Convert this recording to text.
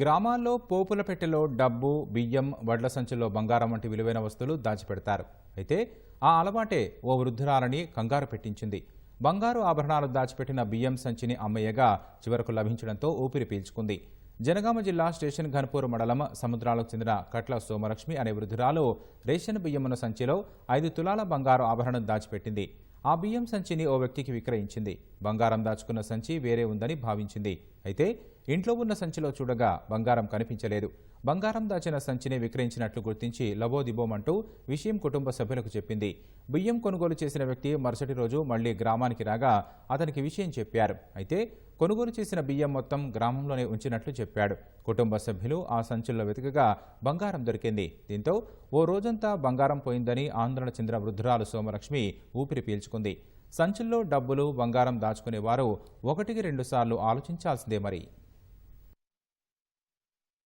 గ్రామాల్లో పోపుల పెట్టెలో డబ్బు బియ్యం వడ్ల సంచుల్లో బంగారం వంటి విలువైన వస్తువులు దాచిపెడతారు. అయితే ఆ అలవాటే ఓ వృద్ధురాలని కంగారు పెట్టించింది. బంగారు ఆభరణాలు దాచిపెట్టిన బియ్యం సంచిని అమ్మయ్యగా చివరకు లభించడంతో ఊపిరి పీల్చుకుంది. జనగామ జిల్లా స్టేషన్ ఘన్పూర్ మండలం సముద్రాలకు చెందిన కట్ల సోమలక్ష్మి అనే వృద్ధురాలు రేషన్ బియ్యమున్న సంచిలో ఐదు తులాల బంగారు ఆభరణం దాచిపెట్టింది. ఆ బియ్యం సంచిని ఓ వ్యక్తికి విక్రయించింది. బంగారం దాచుకున్న సంచి వేరే ఉందని భావించింది. అయితే ఇంట్లో ఉన్న సంచిలో చూడగా బంగారం కనిపించలేదు. బంగారం దాచిన సంచిని విక్రయించినట్లు గుర్తించి లబోదిబోమంటూ విషయం కుటుంబ సభ్యులకు చెప్పింది. బియ్యం కొనుగోలు చేసిన వ్యక్తి మరుసటి రోజు మళ్ళీ గ్రామానికి రాగా అతనికి విషయం చెప్పారు. అయితే కొనుగోలు చేసిన బియ్యం మొత్తం గ్రామంలోనే ఉంచినట్లు చెప్పాడు. కుటుంబ సభ్యులు ఆ సంచుల్లో వెతకగా బంగారం దొరికింది. దీంతో ఓ రోజంతా బంగారం పోయిందని ఆందోళన చెందిన వృద్ధురాలు సోమలక్ష్మి ఊపిరి పీల్చుకుంది. సంచుల్లో డబ్బులు బంగారం దాచుకునేవారు ఒకటికి రెండుసార్లు ఆలోచించాల్సిందే మరి.